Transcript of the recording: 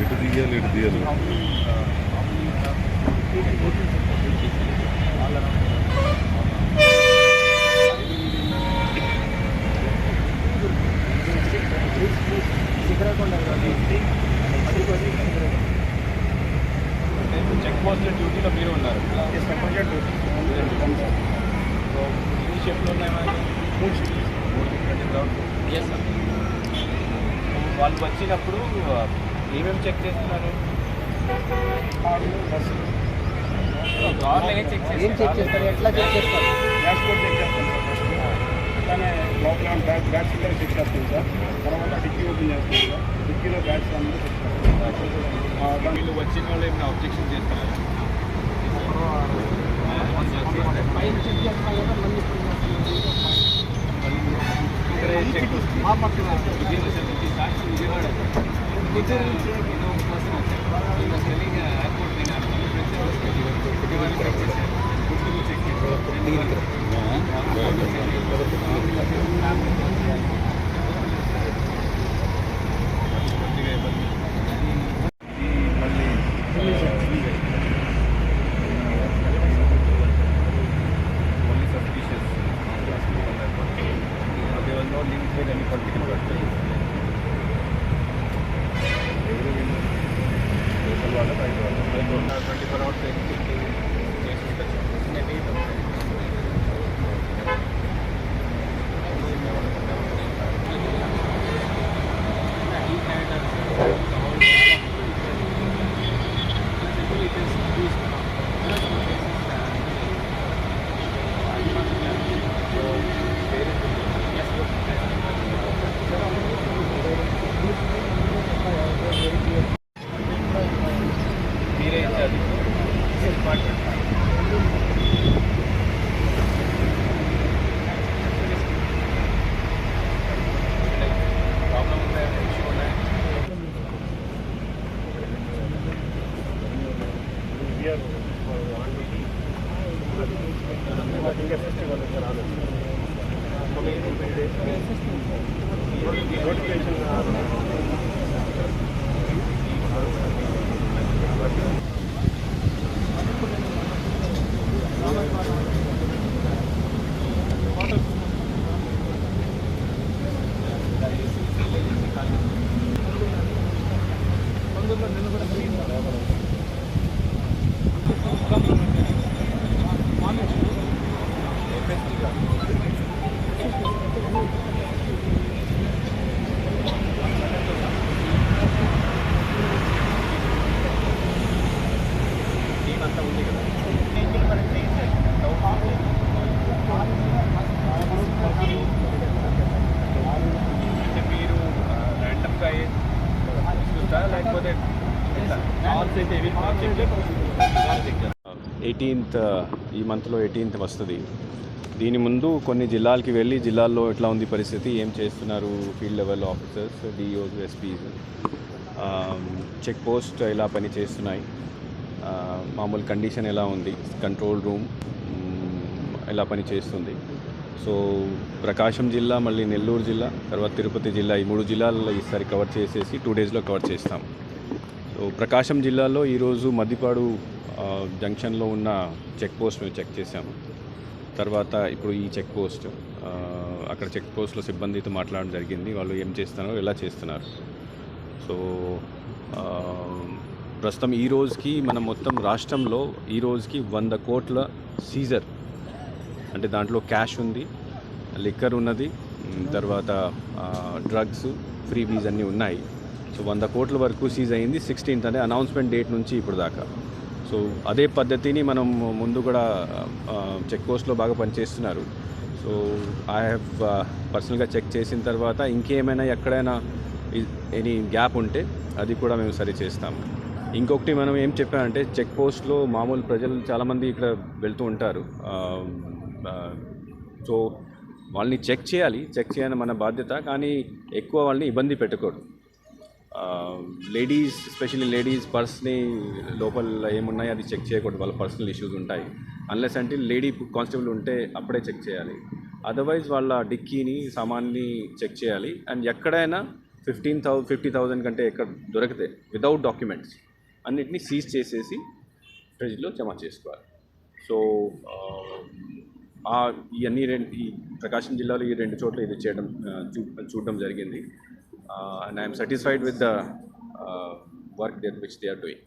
ఇటు తీయాలి ఇటు తీయాలి How many? Uh, how many? Uh, all around. Shikharakonda check post డ్యూటీలో మీరు ఉన్నారు సో ఎన్ని షిఫ్ట్లు ఉన్నాయి మనకి మూడు షిఫ్ట్లు మూడు షిఫ్ట్లు ఎస్ సార్ వాళ్ళు వచ్చినప్పుడు uh, ఏమేమి చెక్ చేస్తున్నారు కార్లో ఏం చెక్ ఏం చెక్ చేస్తారు ఎట్లా చెక్ చేస్తారు డాష్ బోర్డ్ చెక్ చేస్తాం సార్ ఫస్ట్ అట్లానే లోపల బ్యాగ్ బ్యాగ్స్ కూడా చెక్ చేస్తాం సార్ తర్వాత డిక్కీ ఓపెన్ చేస్తాం సార్ డిక్కీలో బ్యాగ్స్ అన్నీ చెక్ చేస్తాం వీళ్ళు వచ్చిన వాళ్ళు ఏమైనా అబ్జెక్షన్ చేస్తున్నారు పైన 24 hour thing. మీరే ఇచ్చారు డిపార్ట్మెంట్ ప్రాబ్లం Eighteenth ఈ మంత్లో ఎయిటీన్త్ వస్తుంది. దీని ముందు కొన్ని జిల్లాలకి వెళ్ళి జిల్లాల్లో ఎట్లా ఉంది పరిస్థితి ఏం చేస్తున్నారు field level officers DOs SPs check post ఎలా పని చేస్తున్నాయి? మామూలు కండిషన్ ఎలా ఉంది? కంట్రోల్ రూమ్ ఎలా పని చేస్తుంది? సో ప్రకాశం జిల్లా మళ్ళీ నెల్లూరు జిల్లా తర్వాత తిరుపతి జిల్లా ఈ మూడు జిల్లాల్లో ఈసారి కవర్ చేసేసి టూ డేస్లో కవర్ చేస్తాం. ప్రకాశం జిల్లాలో ఈరోజు మద్దిపాడు జంక్షన్లో ఉన్న చెక్ పోస్ట్ మేము చెక్ చేశాము. తర్వాత ఇప్పుడు ఈ చెక్ పోస్ట్ అక్కడ చెక్ పోస్ట్లో సిబ్బందితో మాట్లాడడం జరిగింది. వాళ్ళు ఏం చేస్తున్నారు ఎలా చేస్తున్నారు. సో ప్రస్తుతం ఈ రోజుకి మనం మొత్తం రాష్ట్రంలో ఈ రోజుకి వంద కోట్ల సీజర్ అంటే దాంట్లో క్యాష్ ఉంది లిక్కర్ ఉన్నది తర్వాత డ్రగ్స్ ఫ్రీ వీజ్ అన్నీ ఉన్నాయి. సో వంద కోట్ల వరకు సీజ్ అయింది సిక్స్టీన్త్ అనే అనౌన్స్మెంట్ డేట్ నుంచి ఇప్పుడు దాకా. సో అదే పద్ధతిని మనం ముందు కూడా చెక్ పోస్ట్లో బాగా పనిచేస్తున్నారు. సో ఐ హ్యావ్ పర్సనల్గా చెక్ చేసిన తర్వాత ఇంకేమైనా ఎక్కడైనా ఎనీ గ్యాప్ ఉంటే అది కూడా మేము సరి చేస్తాము. ఇంకొకటి మనం ఏం చెప్పామంటే చెక్ పోస్ట్లో మామూలు ప్రజలు చాలామంది ఇక్కడ వెళ్తూ ఉంటారు. సో వాళ్ళని చెక్ చేయాలి. చెక్ చేయాలని మన బాధ్యత కానీ ఎక్కువ వాళ్ళని ఇబ్బంది పెట్టకూడదు. లేడీస్ స్పెషలీ లేడీస్ పర్స్ని లోపల ఏమున్నాయి అది చెక్ చేయకూడదు. వాళ్ళ పర్సనల్ ఇష్యూస్ ఉంటాయి. అన్లెస్ అంటే లేడీ కానిస్టేబుల్ ఉంటే అప్పుడే చెక్ చేయాలి. అదర్వైజ్ వాళ్ళ డిక్కీని సామాన్ని చెక్ చేయాలి. అండ్ ఎక్కడైనా ఫిఫ్టీన్ థౌ ఫిఫ్టీ థౌజండ్ కంటే ఎక్కడ దొరికితే వితౌట్ డాక్యుమెంట్స్ అన్నిటినీ సీజ్ చేసేసి ఫ్రిడ్జ్లో జమ చేసుకోవాలి. సో ఇవన్నీ um, రెండు ఈ ప్రకాశం జిల్లాలో ఈ రెండు చోట్ల ఇది చేయడం చూ చూడడం జరిగింది. Uh, and I am satisfied with the uh, work that which they are doing.